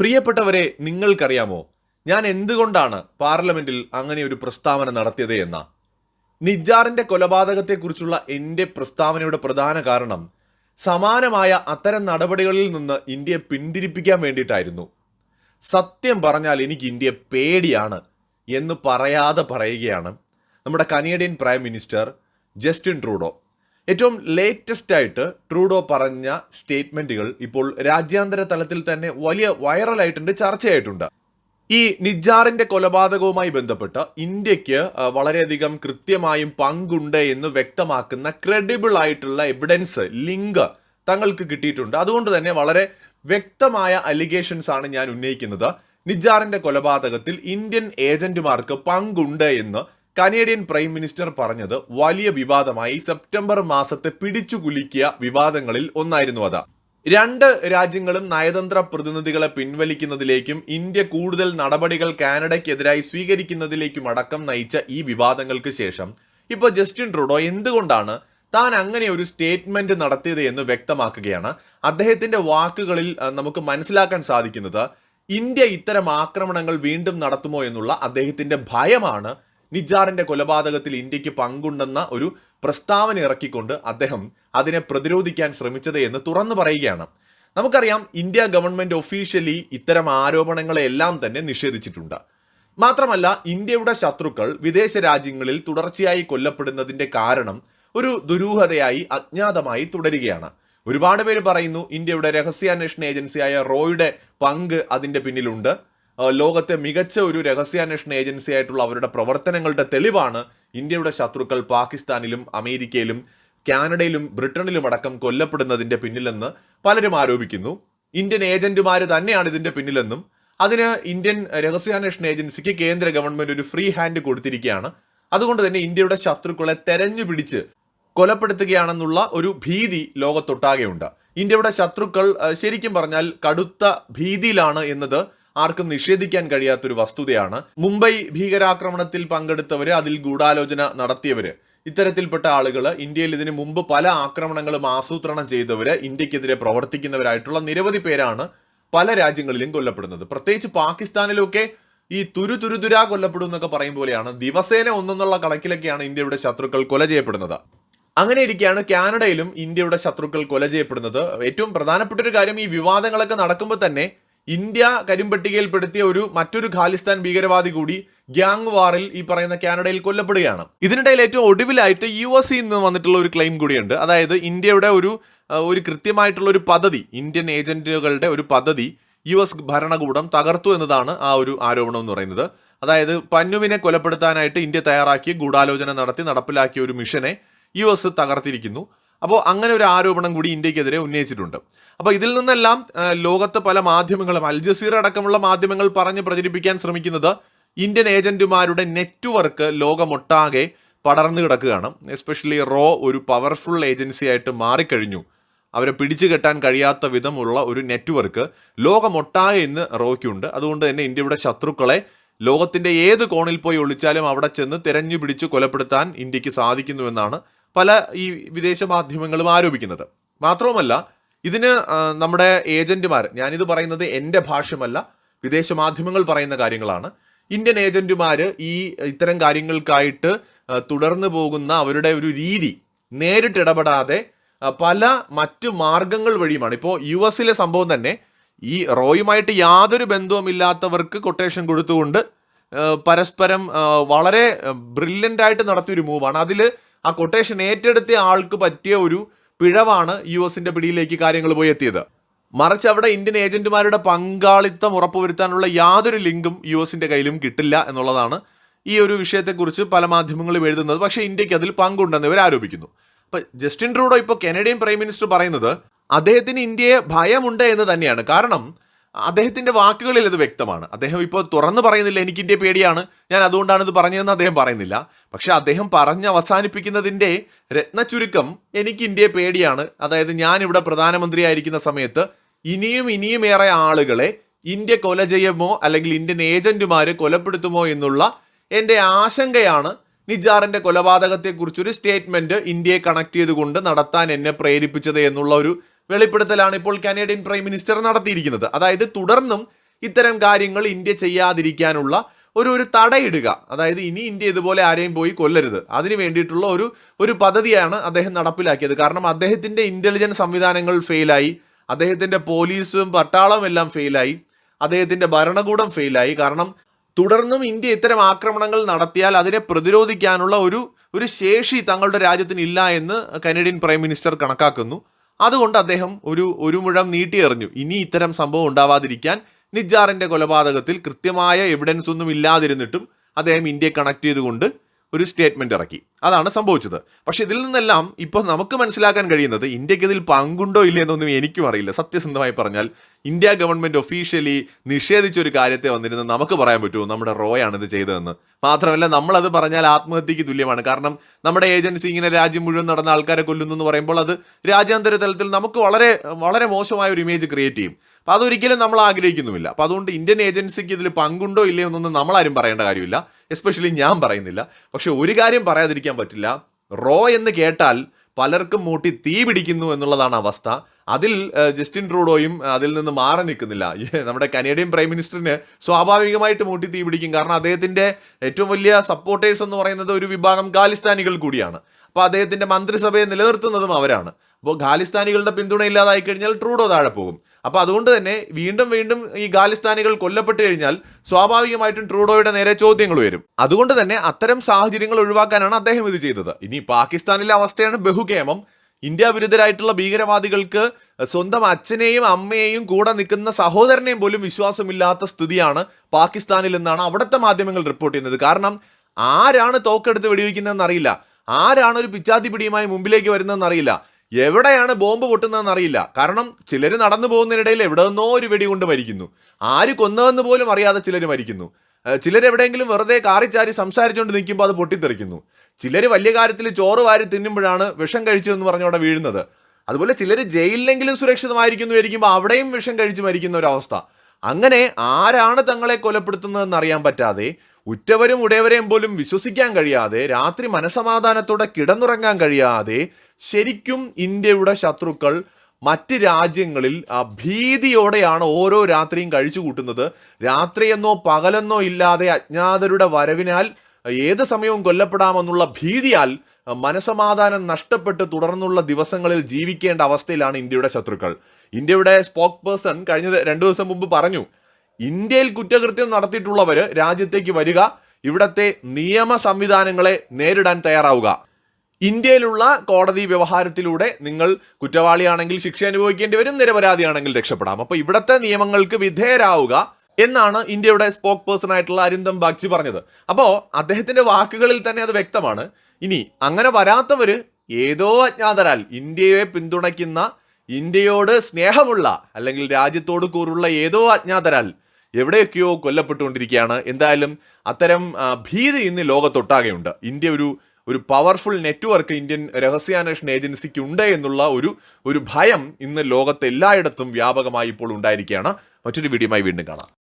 പ്രിയപ്പെട്ടവരെ നിങ്ങൾക്കറിയാമോ? ഞാൻ എന്തുകൊണ്ടാണ് പാർലമെന്റിൽ അങ്ങനെ ഒരു പ്രസ്താവന നടത്തിയത് എന്ന? നിജാറിന്റെ കൊലപാതകത്തെക്കുറിച്ചുള്ള എന്റെ പ്രസ്താവനയുടെ പ്രധാന കാരണം സമാനമായ അത്തരം നടപടികളിൽ നിന്ന് ഇന്ത്യയെ പിന്തിരിപ്പിക്കാൻ വേണ്ടിയിട്ടായിരുന്നു. സത്യം പറഞ്ഞാൽ എനിക്ക് ഇന്ത്യ പേടിയാണ് എന്ന് പറയാതെ പറയുകയാണ് നമ്മുടെ Canadian prime minister Justin Trudeau. ഏറ്റവും ലേറ്റസ്റ്റ് ആയിട്ട് ട്രൂഡോ പറഞ്ഞ സ്റ്റേറ്റ്മെന്റുകൾ ഇപ്പോൾ രാജ്യാന്തര തലത്തിൽ തന്നെ വലിയ വൈറലായിട്ടുണ്ട് ചർച്ചയായിട്ടുണ്ട്. ഈ നിജാറിന്റെ കൊലപാതകവുമായി ബന്ധപ്പെട്ട് ഇന്ത്യയ്ക്ക് വളരെയധികം കൃത്യമായും പങ്കുണ്ട് എന്ന് വ്യക്തമാക്കുന്ന ക്രെഡിബിൾ ആയിട്ടുള്ള എവിഡൻസ് ലിങ്ക് തങ്ങൾക്ക് കിട്ടിയിട്ടുണ്ട്. അതുകൊണ്ട് തന്നെ വളരെ വ്യക്തമായ അലിഗേഷൻസ് ആണ് ഞാൻ ഉന്നയിക്കുന്നത്. നിജാറിന്റെ കൊലപാതകത്തിൽ ഇന്ത്യൻ ഏജന്റുമാർക്ക് പങ്കുണ്ട് എന്ന് കനേഡിയൻ പ്രൈം മിനിസ്റ്റർ പറഞ്ഞത് വലിയ വിവാദമായി സെപ്റ്റംബർ മാസത്തെ പിടിച്ചു കുലുക്കിയ വിവാദങ്ങളിൽ ഒന്നായിരുന്നു അത്. രണ്ട് രാജ്യങ്ങളും നയതന്ത്ര പ്രതിനിധികളെ പിൻവലിക്കുന്നതിലേക്കും ഇന്ത്യ കൂടുതൽ നടപടികൾ കാനഡയ്ക്കെതിരായി സ്വീകരിക്കുന്നതിലേക്കും അടക്കം നയിച്ച ഈ വിവാദങ്ങൾക്ക് ശേഷം ഇപ്പോൾ ജസ്റ്റിൻ ട്രൂഡോ എന്തുകൊണ്ടാണ് താൻ അങ്ങനെ ഒരു സ്റ്റേറ്റ്മെന്റ് നടത്തിയത് എന്ന് വ്യക്തമാക്കുകയാണ്. അദ്ദേഹത്തിന്റെ വാക്കുകളിൽ നമുക്ക് മനസ്സിലാക്കാൻ സാധിക്കുന്നത് ഇന്ത്യ ഇത്തരം ആക്രമണങ്ങൾ വീണ്ടും നടത്തുമോ എന്നുള്ള അദ്ദേഹത്തിന്റെ ഭയമാണ് നിജാറിന്റെ കൊലപാതകത്തിൽ ഇന്ത്യയ്ക്ക് പങ്കുണ്ടെന്ന ഒരു പ്രസ്താവന ഇറക്കിക്കൊണ്ട് അദ്ദേഹം അതിനെ പ്രതിരോധിക്കാൻ ശ്രമിച്ചത് എന്ന് തുറന്നു പറയുകയാണ്. നമുക്കറിയാം ഇന്ത്യ ഗവൺമെന്റ് ഒഫീഷ്യലി ഇത്തരം ആരോപണങ്ങളെല്ലാം തന്നെ നിഷേധിച്ചിട്ടുണ്ട്. മാത്രമല്ല ഇന്ത്യയുടെ ശത്രുക്കൾ വിദേശ രാജ്യങ്ങളിൽ തുടർച്ചയായി കൊല്ലപ്പെടുന്നതിന്റെ കാരണം ഒരു ദുരൂഹതയായി അജ്ഞാതമായി തുടരുകയാണ്. ഒരുപാട് പേര് പറയുന്നു ഇന്ത്യയുടെ രഹസ്യാന്വേഷണ ഏജൻസിയായ റോയുടെ പങ്ക് അതിന്റെ പിന്നിലുണ്ട്. ലോകത്തെ മികച്ച ഒരു രഹസ്യാന്വേഷണ ഏജൻസി ആയിട്ടുള്ള അവരുടെ പ്രവർത്തനങ്ങളുടെ തെളിവാണ് ഇന്ത്യയുടെ ശത്രുക്കൾ പാകിസ്ഥാനിലും അമേരിക്കയിലും കാനഡയിലും ബ്രിട്ടനിലും അടക്കം കൊല്ലപ്പെടുന്നതിന്റെ പിന്നിലെന്ന് പലരും ആരോപിക്കുന്നു. ഇന്ത്യൻ ഏജന്റുമാർ തന്നെയാണ് ഇതിന്റെ പിന്നിലെന്നും അതിന് ഇന്ത്യൻ രഹസ്യാന്വേഷണ ഏജൻസിക്ക് കേന്ദ്ര ഗവൺമെന്റ് ഒരു ഫ്രീ ഹാൻഡ് കൊടുത്തിരിക്കുകയാണ്. അതുകൊണ്ട് തന്നെ ഇന്ത്യയുടെ ശത്രുക്കളെ തെരഞ്ഞു പിടിച്ച് കൊലപ്പെടുത്തുകയാണെന്നുള്ള ഒരു ഭീതി ലോകത്തൊട്ടാകെയുണ്ട്. ഇന്ത്യയുടെ ശത്രുക്കൾ ശരിക്കും പറഞ്ഞാൽ കടുത്ത ഭീതിയിലാണ് എന്നത് ആർക്കും നിഷേധിക്കാൻ കഴിയാത്തൊരു വസ്തുതയാണ്. മുംബൈ ഭീകരാക്രമണത്തിൽ പങ്കെടുത്തവര് അതിൽ ഗൂഢാലോചന നടത്തിയവര്. ഇത്തരത്തിൽപ്പെട്ട ആളുകൾ ഇന്ത്യയിൽ ഇതിനു മുമ്പ് പല ആക്രമണങ്ങളും ആസൂത്രണം ചെയ്തവര് ഇന്ത്യക്കെതിരെ പ്രവർത്തിക്കുന്നവരായിട്ടുള്ള നിരവധി പേരാണ് പല രാജ്യങ്ങളിലും കൊല്ലപ്പെടുന്നത്. പ്രത്യേകിച്ച് പാകിസ്ഥാനിലൊക്കെ ഈ തുരു തുരുതുരാ കൊല്ലപ്പെടും എന്നൊക്കെ പറയും പോലെയാണ്. ദിവസേന ഒന്നെന്നുള്ള കണക്കിലൊക്കെയാണ് ഇന്ത്യയുടെ ശത്രുക്കൾ കൊല ചെയ്യപ്പെടുന്നത്. അങ്ങനെ ഇരിക്കുകയാണ് കാനഡയിലും ഇന്ത്യയുടെ ശത്രുക്കൾ കൊല ചെയ്യപ്പെടുന്നത്. ഏറ്റവും പ്രധാനപ്പെട്ട ഒരു കാര്യം ഈ വിവാദങ്ങളൊക്കെ നടക്കുമ്പോൾ തന്നെ ഇന്ത്യ കരിമ്പട്ടികയിൽപ്പെടുത്തിയ ഒരു മറ്റൊരു ഖാലിസ്ഥാൻ ഭീകരവാദി കൂടി ഗ്യാങ് വാറിൽ ഈ പറയുന്ന കാനഡയിൽ കൊല്ലപ്പെടുകയാണ്. ഇതിനിടയിൽ ഏറ്റവും ഒടുവിലായിട്ട് യു എസ് നിന്ന് വന്നിട്ടുള്ള ഒരു ക്ലെയിം കൂടിയുണ്ട്. അതായത് ഇന്ത്യയുടെ ഒരു ഒരു കൃത്യമായിട്ടുള്ള ഒരു പദ്ധതി ഇന്ത്യൻ ഏജന്റുകളുടെ ഒരു പദ്ധതി യു എസ് ഭരണകൂടം തകർത്തു എന്നതാണ് ആ ഒരു ആരോപണം എന്ന് പറയുന്നത്. അതായത് പന്നുവിനെ കൊലപ്പെടുത്താനായിട്ട് ഇന്ത്യ തയ്യാറാക്കി ഗൂഢാലോചന നടത്തി നടപ്പിലാക്കിയ ഒരു മിഷനെ യു എസ് തകർത്തിരിക്കുന്നു. അപ്പോൾ അങ്ങനെ ഒരു ആരോപണം കൂടി ഇന്ത്യക്കെതിരെ ഉന്നയിച്ചിട്ടുണ്ട്. അപ്പോൾ ഇതിൽ നിന്നെല്ലാം ലോകത്ത് പല മാധ്യമങ്ങളും അൽ ജസീറ അടക്കമുള്ള മാധ്യമങ്ങൾ പറഞ്ഞ് പ്രചരിപ്പിക്കാൻ ശ്രമിക്കുന്നത് ഇന്ത്യൻ ഏജന്റുമാരുടെ നെറ്റ്വർക്ക് ലോകമൊട്ടാകെ പടർന്നു കിടക്കുകയാണ്. എസ്പെഷ്യലി റോ ഒരു പവർഫുൾ ഏജൻസി ആയിട്ട് മാറിക്കഴിഞ്ഞു. അവരെ പിടിച്ചു കെട്ടാൻ കഴിയാത്ത വിധമുള്ള ഒരു നെറ്റ്വർക്ക് ലോകമൊട്ടാകെ ഇന്ന് റോയ്ക്കുണ്ട്. അതുകൊണ്ട് തന്നെ ഇന്ത്യയുടെ ശത്രുക്കളെ ലോകത്തിന്റെ ഏത് കോണിൽ പോയി ഒളിച്ചാലും അവിടെ ചെന്ന് തെരഞ്ഞു പിടിച്ച് കൊലപ്പെടുത്താൻ ഇന്ത്യയ്ക്ക് സാധിക്കുന്നുവെന്നാണ് പല ഈ വിദേശ മാധ്യമങ്ങളും ആരോപിക്കുന്നത്. മാത്രവുമല്ല ഇതിന് നമ്മുടെ ഏജന്റുമാർ ഞാനിത് പറയുന്നത് എന്റെ ഭാഷ്യമല്ല വിദേശ മാധ്യമങ്ങൾ പറയുന്ന കാര്യങ്ങളാണ്. ഇന്ത്യൻ ഏജന്റുമാർ ഈ ഇത്തരം കാര്യങ്ങൾക്കായിട്ട് തുടർന്നു പോകുന്ന അവരുടെ ഒരു രീതി നേരിട്ട് ഇടപെടാതെ പല മറ്റു മാർഗങ്ങൾ വഴിയുമാണ്. ഇപ്പോൾ യു എസിലെ സംഭവം തന്നെ ഈ റോയുമായിട്ട് യാതൊരു ബന്ധവുമില്ലാത്തവർക്ക് കൊട്ടേഷൻ കൊടുത്തുകൊണ്ട് പരസ്പരം വളരെ ബ്രില്യന്റ് ആയിട്ട് നടത്തിയൊരു മൂവാണ്. അതിൽ ആ കൊട്ടേഷൻ ഏറ്റെടുത്ത ആൾക്ക് പറ്റിയ ഒരു പിഴവാണ് യു എസിന്റെ പിടിയിലേക്ക് കാര്യങ്ങൾ പോയി എത്തിയത്. മറിച്ച് അവിടെ ഇന്ത്യൻ ഏജന്റുമാരുടെ പങ്കാളിത്തം ഉറപ്പുവരുത്താനുള്ള യാതൊരു ലിങ്കും യു എസിന്റെ കയ്യിലും കിട്ടില്ല എന്നുള്ളതാണ് ഈ ഒരു വിഷയത്തെക്കുറിച്ച് പല മാധ്യമങ്ങളും എഴുതുന്നത്. പക്ഷേ ഇന്ത്യയ്ക്ക് അതിൽ പങ്കുണ്ടെന്ന് ഇവർ ആരോപിക്കുന്നു. അപ്പൊ ജസ്റ്റിൻ ട്രൂഡോ ഇപ്പോൾ കനേഡിയൻ പ്രൈം മിനിസ്റ്റർ പറയുന്നത് അദ്ദേഹത്തിന് ഇന്ത്യയെ ഭയമുണ്ട് എന്ന് തന്നെയാണ്. കാരണം അദ്ദേഹത്തിന്റെ വാക്കുകളിൽ അത് വ്യക്തമാണ്. അദ്ദേഹം ഇപ്പോൾ തുറന്നു പറയുന്നില്ല എനിക്ക് ഇന്ത്യ പേടിയാണ്. ഞാൻ അതുകൊണ്ടാണ് ഇത് പറഞ്ഞതെന്ന് അദ്ദേഹം പറയുന്നില്ല. പക്ഷെ അദ്ദേഹം പറഞ്ഞ് അവസാനിപ്പിക്കുന്നതിന്റെ രത്നചുരുക്കം എനിക്ക് ഇന്ത്യയെ പേടിയാണ്. അതായത് ഞാൻ ഇവിടെ പ്രധാനമന്ത്രിയായിരിക്കുന്ന സമയത്ത് ഇനിയും ഇനിയും ഏറെ ആളുകളെ ഇന്ത്യ കൊല ചെയ്യുമോ അല്ലെങ്കിൽ ഇന്ത്യൻ ഏജന്റുമാര് കൊലപ്പെടുത്തുമോ എന്നുള്ള എന്റെ ആശങ്കയാണ് നിജാറിന്റെ കൊലപാതകത്തെക്കുറിച്ചൊരു സ്റ്റേറ്റ്മെന്റ് ഇന്ത്യയെ കണക്ട് ചെയ്തുകൊണ്ട് നടത്താൻ എന്നെ പ്രേരിപ്പിച്ചത് എന്നുള്ള ഒരു വെളിപ്പെടുത്തലാണ് ഇപ്പോൾ കനേഡിയൻ പ്രൈം മിനിസ്റ്റർ നടത്തിയിരിക്കുന്നത്. അതായത് തുടർന്നും ഇത്തരം കാര്യങ്ങൾ ഇന്ത്യ ചെയ്യാതിരിക്കാനുള്ള ഒരു ഒരു തടയിടുക. അതായത് ഇനി ഇന്ത്യ ഇതുപോലെ ആരെയും പോയി കൊല്ലരുത്. അതിന് വേണ്ടിയിട്ടുള്ള ഒരു ഒരു പദ്ധതിയാണ് അദ്ദേഹം നടപ്പിലാക്കിയത്. കാരണം അദ്ദേഹത്തിന്റെ ഇന്റലിജൻസ് സംവിധാനങ്ങൾ ഫെയിലായി. അദ്ദേഹത്തിന്റെ പോലീസും പട്ടാളവും എല്ലാം ഫെയിലായി. അദ്ദേഹത്തിന്റെ ഭരണകൂടം ഫെയിലായി. കാരണം തുടർന്നും ഇന്ത്യ ഇത്തരം ആക്രമണങ്ങൾ നടത്തിയാൽ അതിനെ പ്രതിരോധിക്കാനുള്ള ഒരു ഒരു ശേഷി തങ്ങളുടെ രാജ്യത്തിന് ഇല്ല എന്ന് കനേഡിയൻ പ്രൈം മിനിസ്റ്റർ കണക്കാക്കുന്നു. അതുകൊണ്ട് അദ്ദേഹം ഒരു ഒരു മുഴം നീട്ടിയെറിഞ്ഞു ഇനി ഇത്തരം സംഭവം ഉണ്ടാവാതിരിക്കാൻ നിജാറിന്റെ കൊലപാതകത്തിൽ കൃത്യമായ എവിഡൻസ് ഒന്നും ഇല്ലാതിരുന്നിട്ടും അദ്ദേഹം ഇന്ത്യയെ കണക്ട് ചെയ്തുകൊണ്ട് ഒരു സ്റ്റേറ്റ്മെന്റ് ഇറക്കി. അതാണ് സംഭവിച്ചത്. പക്ഷെ ഇതിൽ നിന്നെല്ലാം ഇപ്പോൾ നമുക്ക് മനസ്സിലാക്കാൻ കഴിയുന്നത് ഇന്ത്യയ്ക്ക് ഇതിൽ പങ്കുണ്ടോ ഇല്ല എന്നൊന്നും എനിക്കും അറിയില്ല. സത്യസന്ധമായി പറഞ്ഞാൽ ഇന്ത്യ ഗവൺമെന്റ് ഒഫീഷ്യലി നിഷേധിച്ച ഒരു കാര്യത്തെ വന്നിരുന്ന്. നമുക്ക് പറയാൻ പറ്റുമോ? നമ്മുടെ റോയാണ് ഇത് ചെയ്തതെന്ന്. മാത്രമല്ല നമ്മളത് പറഞ്ഞാൽ ആത്മഹത്യക്ക് തുല്യമാണ്. കാരണം നമ്മുടെ ഏജൻസി ഇങ്ങനെ രാജ്യം മുഴുവൻ നടന്ന ആൾക്കാരെ കൊല്ലുന്നു എന്ന് പറയുമ്പോൾ അത് രാജ്യാന്തര തലത്തിൽ നമുക്ക് വളരെ വളരെ മോശമായ ഒരു ഇമേജ് ക്രിയേറ്റ് ചെയ്യും. അപ്പം അതൊരിക്കലും നമ്മൾ ആഗ്രഹിക്കുന്നുമില്ല. അപ്പം അതുകൊണ്ട് ഇന്ത്യൻ ഏജൻസിക്ക് ഇതിൽ പങ്കുണ്ടോ ഇല്ലയോ എന്നൊന്നും നമ്മളാരും പറയേണ്ട കാര്യമില്ല. എസ്പെഷ്യലി ഞാൻ പറയുന്നില്ല. പക്ഷെ ഒരു കാര്യം പറയാതിരിക്കാൻ പറ്റില്ല. റോ എന്ന് കേട്ടാൽ പലർക്കും മൂട്ടി തീ പിടിക്കുന്നു എന്നുള്ളതാണ് അവസ്ഥ. അതിൽ ജസ്റ്റിൻ ട്രൂഡോയും അതിൽ നിന്ന് മാറി നിൽക്കുന്നില്ല. നമ്മുടെ കനേഡിയൻ പ്രൈം മിനിസ്റ്ററിന് സ്വാഭാവികമായിട്ട് മൂട്ടി തീ പിടിക്കും. കാരണം അദ്ദേഹത്തിന്റെ ഏറ്റവും വലിയ സപ്പോർട്ടേഴ്സ് എന്ന് പറയുന്നത് ഒരു വിഭാഗം ഖാലിസ്ഥാനികൾ കൂടിയാണ്. അപ്പോൾ അദ്ദേഹത്തിന്റെ മന്ത്രിസഭയെ നിലനിർത്തുന്നതും അവരാണ്. അപ്പോൾ ഖാലിസ്ഥാനികളുടെ പിന്തുണ ഇല്ലാതായി കഴിഞ്ഞാൽ ട്രൂഡോ താഴെ പോകും. അപ്പോൾ അതുകൊണ്ട് തന്നെ വീണ്ടും വീണ്ടും ഈ ഖാലിസ്ഥാനികൾ കൊല്ലപ്പെട്ട് കഴിഞ്ഞാൽ സ്വാഭാവികമായിട്ടും ട്രൂഡോയുടെ നേരെ ചോദ്യങ്ങൾ വരും അതുകൊണ്ട് തന്നെ അത്തരം സാഹചര്യങ്ങൾ ഒഴിവാക്കാനാണ് അദ്ദേഹം ഇത് ചെയ്തത്. ഇനി പാകിസ്ഥാനിലെ അവസ്ഥയാണ് ബഹുകേമം. ഇന്ത്യ വിരുദ്ധരായിട്ടുള്ള ഭീകരവാദികൾക്ക് സ്വന്തം അച്ഛനെയും അമ്മയെയും കൂടെ നിൽക്കുന്ന സഹോദരനെയും പോലും വിശ്വാസമില്ലാത്ത സ്ഥിതിയാണ് പാകിസ്ഥാനിൽ എന്നാണ് അവിടുത്തെ മാധ്യമങ്ങൾ റിപ്പോർട്ട് ചെയ്യുന്നത്. കാരണം ആരാണ് തോക്കെടുത്ത് വെടിവെക്കുന്നതെന്ന് അറിയില്ല. ആരാണ് ഒരു പിച്ചാത്തി പിടിയുമായി മുമ്പിലേക്ക് വരുന്നതെന്ന് അറിയില്ല. എവിടെയാണ് ബോംബ് പൊട്ടുന്നതെന്ന് അറിയില്ല. കാരണം ചിലർ നടന്നു പോകുന്നതിനിടയിൽ എവിടെ നിന്നോ ഒരു വെടി കൊണ്ട് മരിക്കുന്നു. ആര് കൊന്നതെന്ന് പോലും അറിയാതെ ചിലർ മരിക്കുന്നു. ചിലരെവിടെയെങ്കിലും വെറുതെ കാറിച്ചാരി സംസാരിച്ചുകൊണ്ട് നിൽക്കുമ്പോൾ അത് പൊട്ടിത്തെറിക്കുന്നു. ചിലർ വലിയ കാര്യത്തിൽ ചോറ് വാരി തിന്നുമ്പോഴാണ് വിഷം കഴിച്ചതെന്ന് പറഞ്ഞവിടെ വീഴുന്നത്. അതുപോലെ ചിലർ ജയിലിലെങ്കിലും സുരക്ഷിതമായിരിക്കുന്നു വിചാരിക്കുമ്പോൾ അവിടെയും വിഷം കഴിച്ച് മരിക്കുന്ന ഒരു അവസ്ഥ അങ്ങനെ ആരാണ് തങ്ങളെ കൊലപ്പെടുത്തുന്നതെന്ന് അറിയാൻ പറ്റാതെ ഉറ്റവരും ഉടയവരെയും പോലും വിശ്വസിക്കാൻ കഴിയാതെ രാത്രി മനസമാധാനത്തോടെ കിടന്നുറങ്ങാൻ കഴിയാതെ ശരിക്കും ഇന്ത്യയുടെ ശത്രുക്കൾ മറ്റ് രാജ്യങ്ങളിൽ ഭീതിയോടെയാണ് ഓരോ രാത്രിയും കഴിച്ചു കൂട്ടുന്നത്. രാത്രിയെന്നോ പകലെന്നോ ഇല്ലാതെ അജ്ഞാതരുടെ വരവിനാൽ ഏത് സമയവും കൊല്ലപ്പെടാമെന്നുള്ള ഭീതിയാൽ മനസമാധാനം നഷ്ടപ്പെട്ട് തുടർന്നുള്ള ദിവസങ്ങളിൽ ജീവിക്കേണ്ട അവസ്ഥയിലാണ് ഇന്ത്യയുടെ ശത്രുക്കൾ. ഇന്ത്യയുടെ സ്പോക്ക് പേഴ്സൺ കഴിഞ്ഞ രണ്ടു ദിവസം മുമ്പ് പറഞ്ഞു ഇന്ത്യയിൽ കുറ്റകൃത്യം നടത്തിയിട്ടുള്ളവർ രാജ്യത്തേക്ക് വരിക ഇവിടത്തെ നിയമ സംവിധാനങ്ങളെ നേരിടാൻ തയ്യാറാവുക. ഇന്ത്യയിലുള്ള കോടതി വ്യവഹാരത്തിലൂടെ നിങ്ങൾ കുറ്റവാളിയാണെങ്കിൽ ശിക്ഷ അനുഭവിക്കേണ്ടി വരും നിരപരാധിയാണെങ്കിൽ രക്ഷപ്പെടാം. അപ്പോൾ ഇവിടത്തെ നിയമങ്ങൾക്ക് വിധേയരാവുക എന്നാണ് ഇന്ത്യയുടെ സ്പോക്ക് പേഴ്സൺ ആയിട്ടുള്ള അരിന്തം ബാഗ്ചി പറഞ്ഞത്. അപ്പോൾ അദ്ദേഹത്തിന്റെ വാക്കുകളിൽ തന്നെ അത് വ്യക്തമാണ്. ഇനി അങ്ങനെ വരാത്തവർ ഏതോ അജ്ഞാതരാൽ ഇന്ത്യയെ പിന്തുണയ്ക്കുന്ന ഇന്ത്യയോട് സ്നേഹമുള്ള അല്ലെങ്കിൽ രാജ്യത്തോട് കൂറുള്ള ഏതോ അജ്ഞാതരാൽ എവിടെയൊക്കെയോ കൊല്ലപ്പെട്ടുകൊണ്ടിരിക്കുകയാണ്. എന്തായാലും അത്തരം ഭീതി ഇന്ന് ലോകത്തൊട്ടാകെയുണ്ട്. ഇന്ത്യ ഒരു ഒരു പവർഫുൾ നെറ്റ്വർക്ക് ഇന്ത്യൻ രഹസ്യാന്വേഷണ ഏജൻസിക്ക് ഉണ്ട് എന്നുള്ള ഒരു ഒരു ഭയം ഇന്ന് ലോകത്ത് എല്ലായിടത്തും വ്യാപകമായി ഇപ്പോൾ ഉണ്ടായിരിക്കുകയാണ്. മറ്റൊരു വീഡിയോയുമായി വീണ്ടും കാണാം.